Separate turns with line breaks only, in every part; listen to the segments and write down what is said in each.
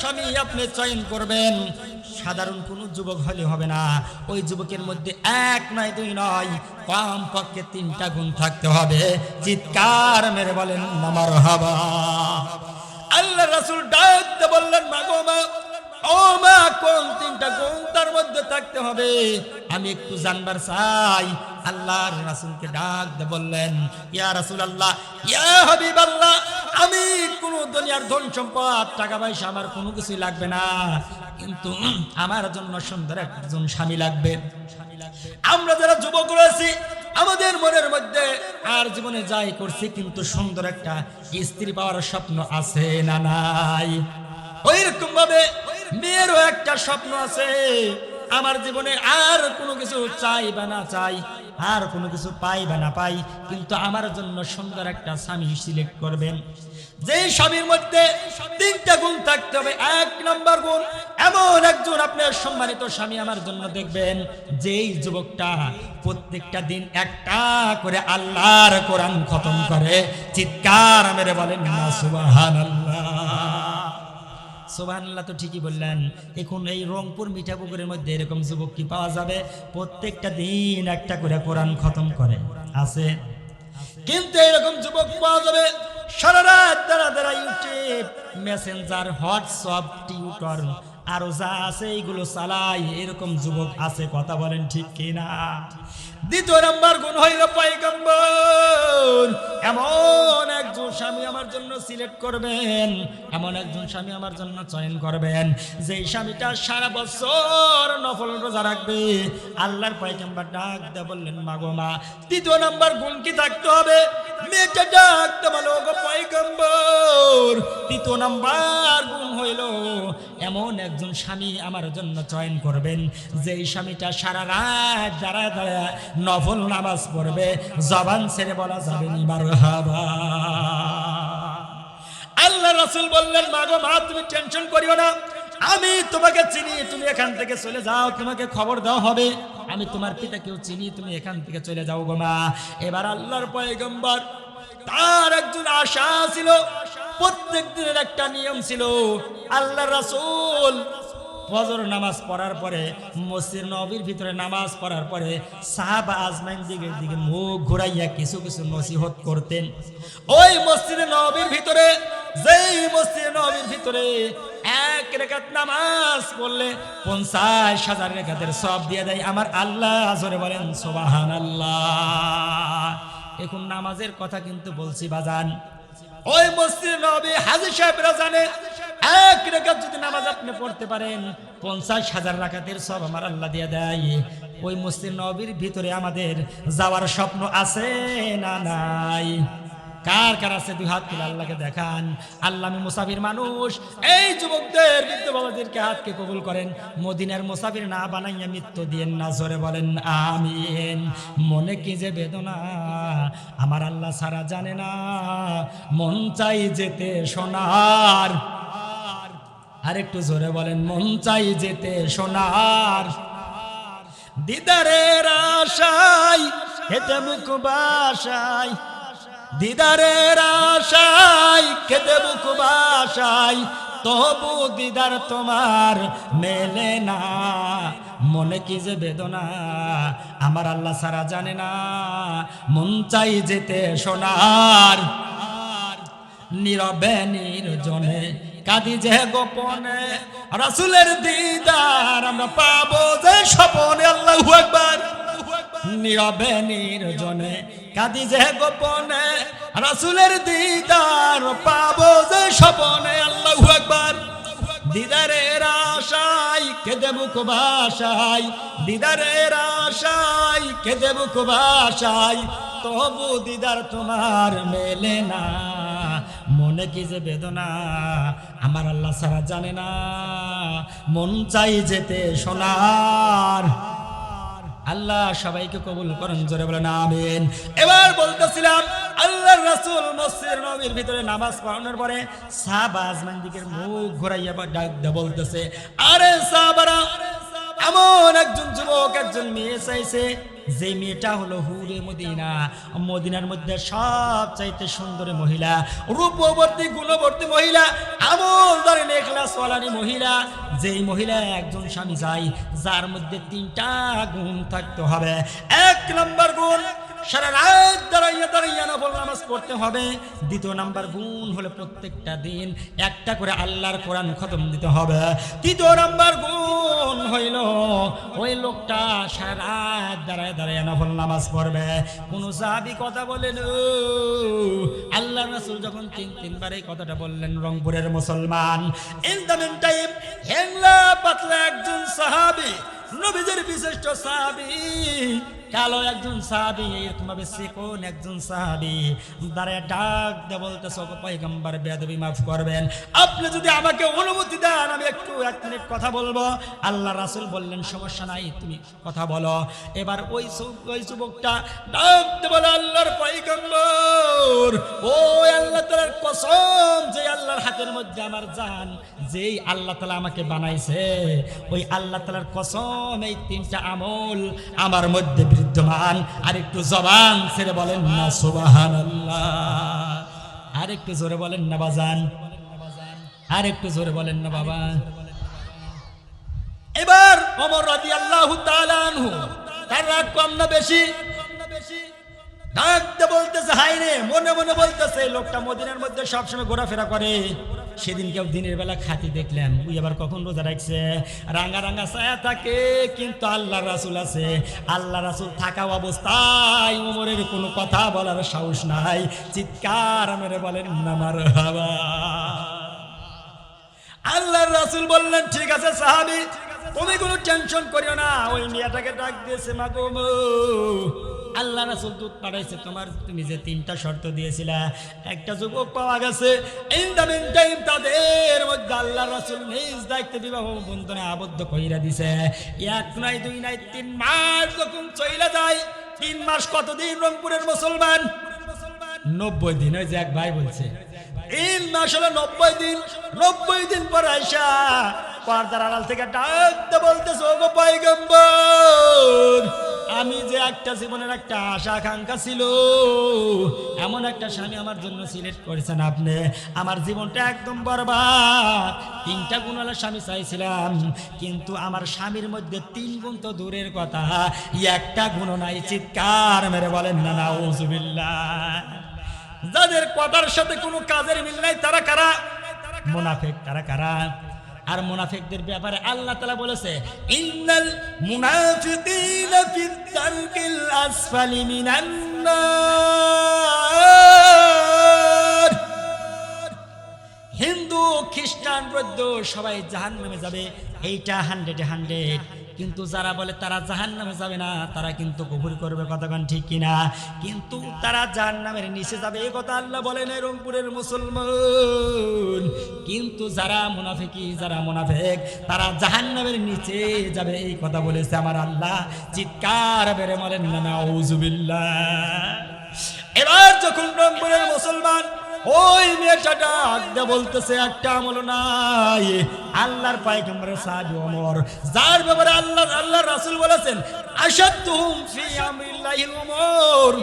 স্বামী, আপনি চয়ন করবেন। সাধারণ কোনো যুবক হলে হবে না। ওই যুবকের মধ্যে এক নয়, দুই নয় কম পক্ষে তিনটা গুণ থাকতে হবে। চিৎকার মেরে বলেন, আমার হাবা। আল্লাহ রাসুল ডাকতে বললেন, মা গো, মা, ও মা, কোন তিনটা গুণ তার মধ্যে থাকতে হবে? আমি একটু জানবার চাই। আল্লাহর রাসুলকে ডাক দে বললেন, ইয়া রাসুল আল্লাহ ইয়া হাবিব আল্লাহ আমি কোন দুনিয়ার ধন সম্পদ, টাকা পয়সা আমার কোনো কিছুই লাগবে না। কিন্তু আমার জন্য সুন্দর একজন স্বামী লাগবে। আমরা যারা যুবক রয়েছি, আমাদের মনের মধ্যে আর জীবনে যাই করছি, কিন্তু সুন্দর একটা স্ত্রী পাওয়ার স্বপ্ন আছে না নাই? ওইরকম ভাবে মেয়েরও একটা স্বপ্ন আছে। আমার জীবনে আর কোনো কিছু চাই বা না চাই। আর কোনো কিছু পাই বা না পাই, কিন্তু আমার জন্য সুন্দর একটা স্বামী সিলেক্ট করবেন। যে স্বামীর মধ্যে তিনটা গুণ থাকতে হবে, এক নম্বর গুণ, এমন একজন আপনার সম্মানিত স্বামী আমার জন্য দেখবেন, যেই যুবকটা প্রত্যেকটা দিন একটা করে আল্লাহর কোরআন খতম করে, চিৎকার মেরে বলেন সুবহানাল্লাহ। সোবাহান্লাহ তো ঠিকই বললেন। এখন এই রংপুর মিঠাপুকুরের মধ্যে এরকম যুবক কি পাওয়া যাবে? প্রত্যেকটা দিন একটা করে কোরআন খতম করে। আছে? কিন্তু এরকম যুবক পাওয়া যাবে সারা রাত দাঁড়া দাঁড়া ইউটিউব, মেসেঞ্জার, হোয়াটসঅ্যাপ, টিউটর, আরও যা আছে এইগুলো চালাই। এরকম যুবক আছে, কথা বলেন ঠিক কিনা? দ্বিতীয় নাম্বার গুণ হইল পাইগম্বর। এমন একজন স্বামী আমার জন্য সিলেক্ট করবেন। এমন একজন স্বামী আমার জন্য চয়ন করবেন। যেই স্বামীটা সারা বছর নফল রোজা রাখবে, আল্লাহর পাইগম্বর ডাক দে বললেন, মাগো মা, তৃতীয় নাম্বার গুণ কি থাকতে হবে? মেয়েটা ডাকতে বলো গো পাইগম্বর তৃতীয় নাম্বার গুণ হইল, এমন একজন স্বামী আমার জন্য চয়ন করবেন। যেই স্বামীটা সারা রাত দাঁড়া দাঁড়া নফল নামাজ পড়বে, জবান ছেড়ে বলা যাবে নি, মারহাবা। আল্লাহ রাসূল বললেন মা গো মা, তুমি টেনশন করিও না। আমি তোমাকে চিনি, তুমি এখান থেকে চলে যাও, তোমাকে খবর দেওয়া হবে। আমি তোমার পিতাকেও চিনি, তুমি এখান থেকে চলে যাও গো মা। এবার আল্লাহর পয়গম্বর, তার একজন আশা ছিল প্রত্যেক দিনের একটা নিয়ম ছিল আল্লাহ রাসূল ফজর নামাজ পড়ার পরে, মসজিদ নবীর ভিতরে নামাজ পড়ার পরে সাহাবা আজমাইন দিকের দিকে মুখ ঘুরাইয়া কিছু কিছু নসিহত করতেন। ওই মসজিদে নবীর ভিতরে, যেই মসজিদে নবীর ভিতরে এক রেখাত নামাজ পড়লে পঞ্চাশ হাজার রেখাতের সব দিয়ে দেয়। আমার আল্লাহ জোরে বলেন সোবাহান আল্লাহ এখন নামাজের কথা কিন্তু বলছি, বাজান। ওই মসজিদ নবী হাজি সাহেবরা জানে, এক রেখাত যদি নামাজ আপনি পড়তে পারেন, পঞ্চাশ হাজার রাকাতের সব আমার আল্লাহ দিয়ে দেয়। ওই মসজিদ নবীর ভিতরে আমাদের যাওয়ার স্বপ্ন আছে না নাই? কার কার আছে? দুই হাত তুলে আল্লাহকে দেখান। আল্লাহ মুসাফির মানুষ। এই যুবকদের, বৃদ্ধ বাবাদেরকে হাতকে কবুল করেন। মদিনার মুসাফির না বানাইয়া মৃত্যু দিয়েন না, জোরে বলেন, আমিন। মনে কি যে বেদনা? আমার আল্লাহ সারা জানে না। মন চাই যেতে সোনার। আর একটু জোরে বলেন, মন চাই যেতে সোনার। দিদারের আশাই হেতে মুখ বাসাই দিদারের আশাই খেতে বুক বাসাই তবু দিদার তোমার মেলে না। মনে কি যে বেদনা, আমার আল্লাহ সারা জানে না। মন চাই যেতে সোনার, নীরবে নির্জনে কাঁদি যে গোপনে। রাসুলের দিদার আমরা পাবো যে স্বপনে, আল্লাহ একবার নীরবে নির্জনে কাঁদি যে গোপনে রাসুলের দিদার পাবো যে স্বপনে, আল্লাহ একবার দিদারের আশাই কেঁদে মুখ ভাষাই দিদারের আশাই কেঁদে মুখ ভাষাই তবু দিদার তোমার মেলে না, মনে কি যে বেদনা, আমার আল্লাহ সারা জানে না। মন চাই যেতে সোনার আল্লাহ সবাইকে কবুল করেন, জোরে বলেন আমিন। এবার বলতেছিলাম, আল্লাহর রাসূল মসজিদের নবীর ভিতরে নামাজ পড়ানোর পরে সাহাবা আজমান দিকের মুখ ঘোরাইয়া ডাক বলতেছে, আরে সাহাবারা এমন একজন যুবক, একজন মেয়ে চাইছে, যে মেয়েটা হলো হুরে মদিনা। মদিনার মধ্যে সব চাইতে সুন্দরী মহিলা, রূপবর্তী, গুণবর্তী মহিলা, আমল ধরেন এখলাস চলানি মহিলা। যেই মহিলা একজন স্বামী চাই, যার মধ্যে তিনটা গুণ থাকতে হবে। এক নম্বর গুণ, সারা রাত দাঁড়াইয়া দাঁড়াইয়া নফল নামাজ পড়তে হবে। দ্বিতীয় নাম্বার গুণ হলে প্রত্যেকটা দিন একটা করে আল্লাহর কোরআন খতম দিতে হবে। তৃতীয় নাম্বার গুণ ওই লোকটা সারা দাঁড়ায় দাঁড়ায় নফল নামাজ পড়বে। কোনো সাহাবি কথা বলেন "ও, আল্লাহ রাসুল যখন তিন তিনবার এই কথাটা বললেন রংপুরের মুসলমান। ইন দ্য মিন টাইম হেংলা পাতলা একজন সাহাবি নবীদের বিশিষ্ট সাহাবি কালো একজন সাহাবি এরকম ভাবে একজন সাহাবি। দাঁড়ায় ডাক দে বলতেছ পয়গম্বর বেদবি মাফ করবেন। আপনি যদি আমাকে অনুমতি দেন, আমি একটু, এক মিনিট কথা বলব। আল্লাহ রাসূল বললেন, সমস্যা নাই, তুমি কথা বলো। এবার ওই ওই যুবকটা ডাক দে বলে, আল্লাহর পয়গম্বর, ও আল্লাহ তাআলার কসম, যে আল্লাহর হাতের মধ্যে আমার জান, যেই আল্লাহ তালা আমাকে বানাইছে, ওই আল্লাহ তালার কসম, এই তিনটা আমল আমার মধ্যে বিদ্যমান আর একটু জবান ছেড়ে বলেন না, সুবহানাল্লাহ। আর একটু জোরে বলেন না, বাজান। আর একটু জোরে বলেন না, বাবা। এবার রাদিয়াল্লাহু তাআলা আনহু, তার রাগ কম না বেশি? ডাকতে বলতেছে হাই রে মনে মনে বলতেছে লোকটা মদিনার মধ্যে সবসময় ঘোরাফেরা করে। সেদিন কেউ দিনের বেলা খাতি দেখলেন। উই আবার কখন রোজা রাখছে? রাঙা রাঙ্গা ছায়া থাকে, কিন্তু আল্লাহ রাসুল আছে। আল্লাহ রাসুল থাকা অবস্থায় উমরের কোনো কথা বলার সাহস নাই। চিৎকার মেরে বলেন নামার হাবা আল্লাহ রাসূল বললেন, ঠিক আছে সাহাবী, তুমি কোনো টেনশন করিও না, ওই মেয়েটাকে ডাক দিয়েছে মা। গো। আল্লাহ রাসূল দুধ পাঠাইছে, তোমার তুমি যে তিনটা শর্ত দিয়েছিলা, একটা যুবক পাওয়া গেছে। তাদের মধ্যে আল্লাহ রাসূল নিজ দায়িত্বে বিবাহ বন্ধনে আবদ্ধ কইরা দিছে। এক নাই, দুই নাই, তিন মাস যখন চইলা যায়, তিন মাস কতদিন রংপুরের মুসলমান? নব্বই দিন, ওই যে এক ভাই বলছে। তিন মাস হলো নব্বই দিন নব্বই দিন পর আইসা পর্দার আড়াল থেকে ডাকতে বলতেছে, ওগো যে একটা জীবনের একটা আশা, আকাঙ্ক্ষা ছিল। এমন একটা স্বামী আমার জন্য সিলেক্ট করেছেন আপনি। আমার জীবনটা একদম বরবাদ। তিনটা গুণ গুণওয়ালা স্বামী চাইছিলাম। কিন্তু আমার স্বামীর মধ্যে তিন গুণ তো দূরের কথা। একটা গুণ নাই, চিৎকার মেরে বলেন, না না ওজুবিল্লা যাদের কথার সাথে কোনো কাজের মিল নাই, তারা কারা? মুনাফেক, তারা কারা? আর মুনাফিকদের ব্যাপারে আল্লাহ তালা বলেছে, ইন্নাল মুনাফিকিনা ফিদ দারকিল আসফালি হিন্দু, খ্রিস্টান, বৌদ্ধ সবাই জাহান নামে যাবে। এইটা হান্ড্রেড হান্ড্রেড কিন্তু যারা বলে তারা জাহান নামে যাবে না, তারা কিন্তু কবুল করবে কতক্ষণ ঠিক কিনা? কিন্তু তারা জাহান নামের নিচে যাবে এই কথা আল্লাহ বলেন রংপুরের মুসলমান। কিন্তু যারা মুনাফিকি, যারা মুনাফেক, তারা জাহান নামের নিচে যাবে, এই কথা বলেছে আমার আল্লাহ। চিৎকার বেড়ে বলেন, না নাউজুবিল্লাহ এবার যখন রংপুরের মুসলমান ওই মেয়েটা ডাক দিয়ে বলতেছে, একটা আমল নাই। আল্লাহর পায়গম্বরের সাহাবী ওমর। যার ব্যাপারে আল্লাহ আল্লাহ রাসূল বলেছেন, আশাদতুহুম ফি আমরিল্লাহিল উমর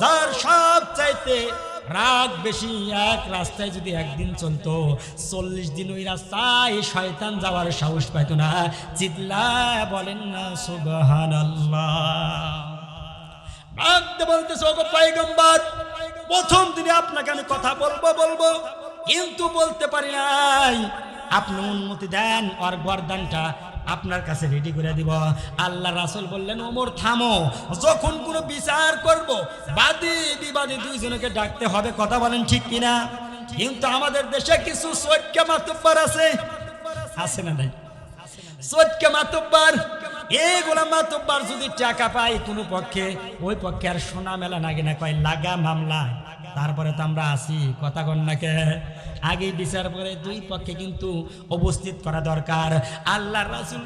যার সব চাইতে রাগ বেশি এক রাস্তায় যদি একদিন চলতো, চল্লিশ দিন ওই রাস্তায় শয়তান যাওয়ার সাহস পাইতো না। চিল্লা বলেন না, সুবহানাল্লাহ। ডাকতে বলতেছে, ওগো পয়গম্বর, প্রথম দিনে আপনাকে আমি কথা বলব বলব। কিন্তু বলতে পারি নাই। আপনি অনুমতি দেন আর বরদানটা আপনার কাছে রেডি করে দিব। আল্লাহ রাসূল বললেন, ওমর, থামো। যখন কোনো বিচার করব, বাদী বিবাদী দুইজনকে ডাকতে হবে, কথা বলেন ঠিক কিনা? কিন্তু আমাদের দেশে কিছু সৈক্য মাতব্বার আছে। আছে না নাই? সৈক্য মাতুব্বার এগুলা মাতুব্বার যদি টাকা পাই কোনো পক্ষে, ওই পক্ষে আর সোনা মেলা নাকি না কয়, লাগা মামলা। তারপরে তো আমরা আসি কথা কন্যাকে আগে বিচার করে দুই পক্ষে কিন্তু উপস্থিত করা দরকার। আল্লাহ রাসুল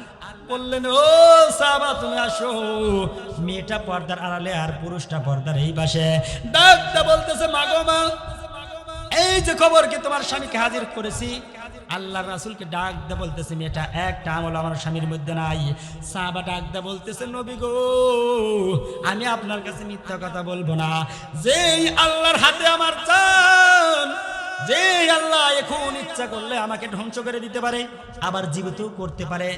বললেন, ও সাবা তুমি আসো। মেয়েটা পর্দার আড়ালে আর পুরুষটা পর্দার এই পাশে। ডাকটা বলতেছে, মাগো মা, এই যে খবর কি তোমার স্বামীকে হাজির করেছি? আল্লাহ রাসুলকে ডাক দে বলতেছে, মেয়েটা, একটা আমল আমার স্বামীর মধ্যে নাই। সাহাবা ডাক দে বলতেছে, নবী গো, আমি আপনার কাছে মিথ্যা কথা বলব না। যেই আল্লাহর হাতে আমার চান যে আল্লাহ এখন ইচ্ছা করলে আমাকে ধ্বংস করে দিতে পারে, আবার জীবিত করতে পারে।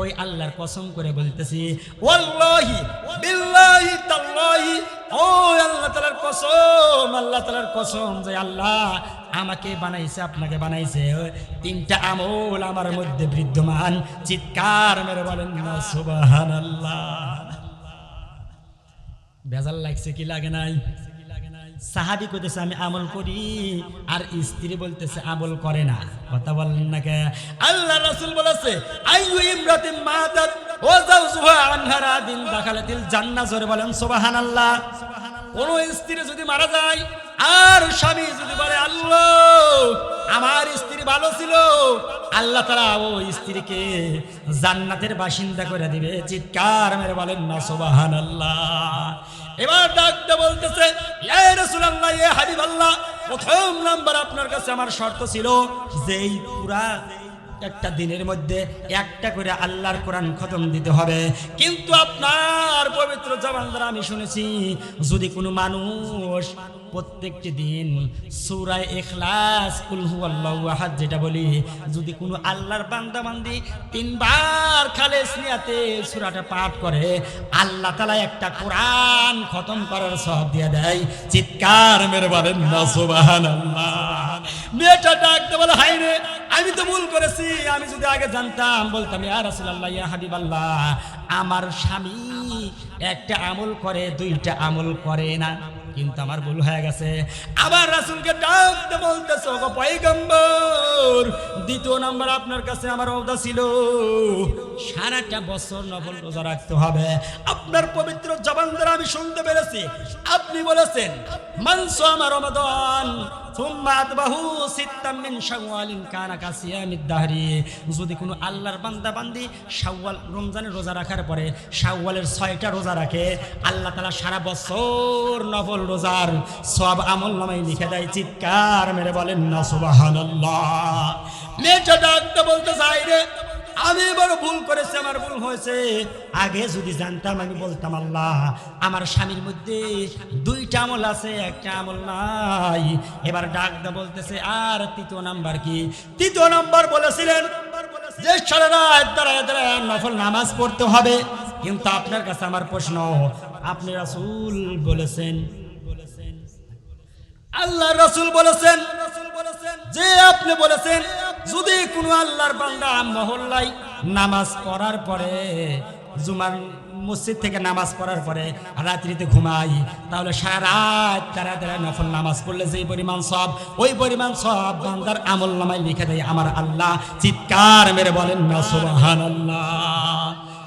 ওই আল্লাহর কসম করে বলতেছি বিল্লাহি আল্লাহ তাআলার কসম, আল্লাহ তাআলার কসম যে আল্লাহ আমাকে বানাইছে, আপনাকে বানাইছে। তিনটা আমল আমার মধ্যে বিদ্যমান। চিৎকার মেরে বলেন, না, সুবহানাল্লাহ। বেজাল লাগছে, কি লাগে নাই? সাহাবি কইতেছে, আমি আমল করি। আর স্ত্রী বলতেছে, আমল করে না। কথা বললেন না কে? আল্লাহ রাসূল বলেছে, আইয়ু ইমরাতিন মাতাত ও জাওজুহা আনহা রাদিন দাখালাতিল জান্নাহ। জোরে বলেন, সুবহানাল্লাহ। কোন স্ত্রী যদি মারা যায়, আর স্বামী যদি বলে, আল্লাহ, আমার স্ত্রী ভালো ছিল। আল্লাহ তারা ও স্ত্রীকে জান্নাতের বাসিন্দা করে দিবে। চিৎকার মেরে বলেন না সোবাহান আল্লাহ এবার ডাকতে বলতেছে ইয়া হাবিবাল্লাহ, প্রথম নাম্বার আপনার কাছে আমার শর্ত ছিল, যেই পুরা একটা দিনের মধ্যে একটা করে আল্লাহর কোরআন খতম দিতে হবে। কিন্তু আপনার পবিত্র জবান দ্বারা আমি শুনেছি, যদি কোনো মানুষ প্রত্যেকটি দিন সুরায় এখলাস কুলহু আল্লাহু আহাদ যেটা বলি, যদি কোনো আল্লাহর বান্দা বান্দি তিনবার খালে নিয়াতে সুরাটা পাঠ করে, আল্লাহ তালা একটা কোরআন খতম করার সব দিয়ে দেয়। চিৎকার মেরে বলেন না, সুবহানাল্লাহ। মেয়েটা ডাকতে বলে হাই রে! আমি তো ভুল করেছি, আমি যদি আগে জানতাম, বলতাম, ইয়া ইয়া হাবিবাল্লাহ, আমার স্বামী একটা আমল করে, দুইটা আমল করে না। কিন্তু আমার ভুল হয়ে গেছে। আবার রাসুলকে ডাকতে বলতেছে, ওগো পয়গম্বর, দ্বিতীয় নম্বর আপনার কাছে আমার অবদা ছিল। সারাটা বছর নবল রোজা রাখতে হবে। আপনার পবিত্র জবান দ্বারা আমি শুনতে পেরেছি। আপনি বলেছেন মানস আমার রমাদন যদি কোনো আল্লাহর বান্দা বান্দি শাওয়াল রমজানের রোজা রাখার পরে শাওয়ালের ছয়টা রোজা রাখে, আল্লাহ তালা সারা বছর নবল রোজার সব আমল নামাই লিখে দেয়, চিৎকার মেরে বলেন না সুবাহ মেয়েটা ডাক্তার বলতে চাই রে আমি এবার ভুল করেছি, আমার ভুল হয়েছে। আগে যদি জানতাম, আমি বলতাম, আল্লাহ, আমার স্বামীর মধ্যে দুইটা আমল আছে, একটা আমল নাই। এবার ডাকদা বলতেছে, আর তৃতীয় নাম্বার কি? তৃতীয় নাম্বার বলেছিলেন যে, সারা রাত দাঁড়ায় দাঁড়ায় নফল নামাজ পড়তে হবে। কিন্তু আপনার কাছে আমার প্রশ্ন, আপনি রাসূল বলেছেন? আল্লাহ রসুল বলেছেন, যে আপনি বলেছেন যদি কোনো আল্লাহর বান্দা মহল্লায় নামাজ পড়ার পরে, জুমার মসজিদ থেকে নামাজ পড়ার পরে রাত্রিতে ঘুমাই তাহলে সারা রাত তারা তারা নফল নামাজ পড়লে যেই পরিমাণ সব, ওই পরিমাণ সব বান্দার আমল নামায় লিখে দেয় আমার আল্লাহ। চিৎকার মেরে বলেন না, সুবহানাল্লাহ।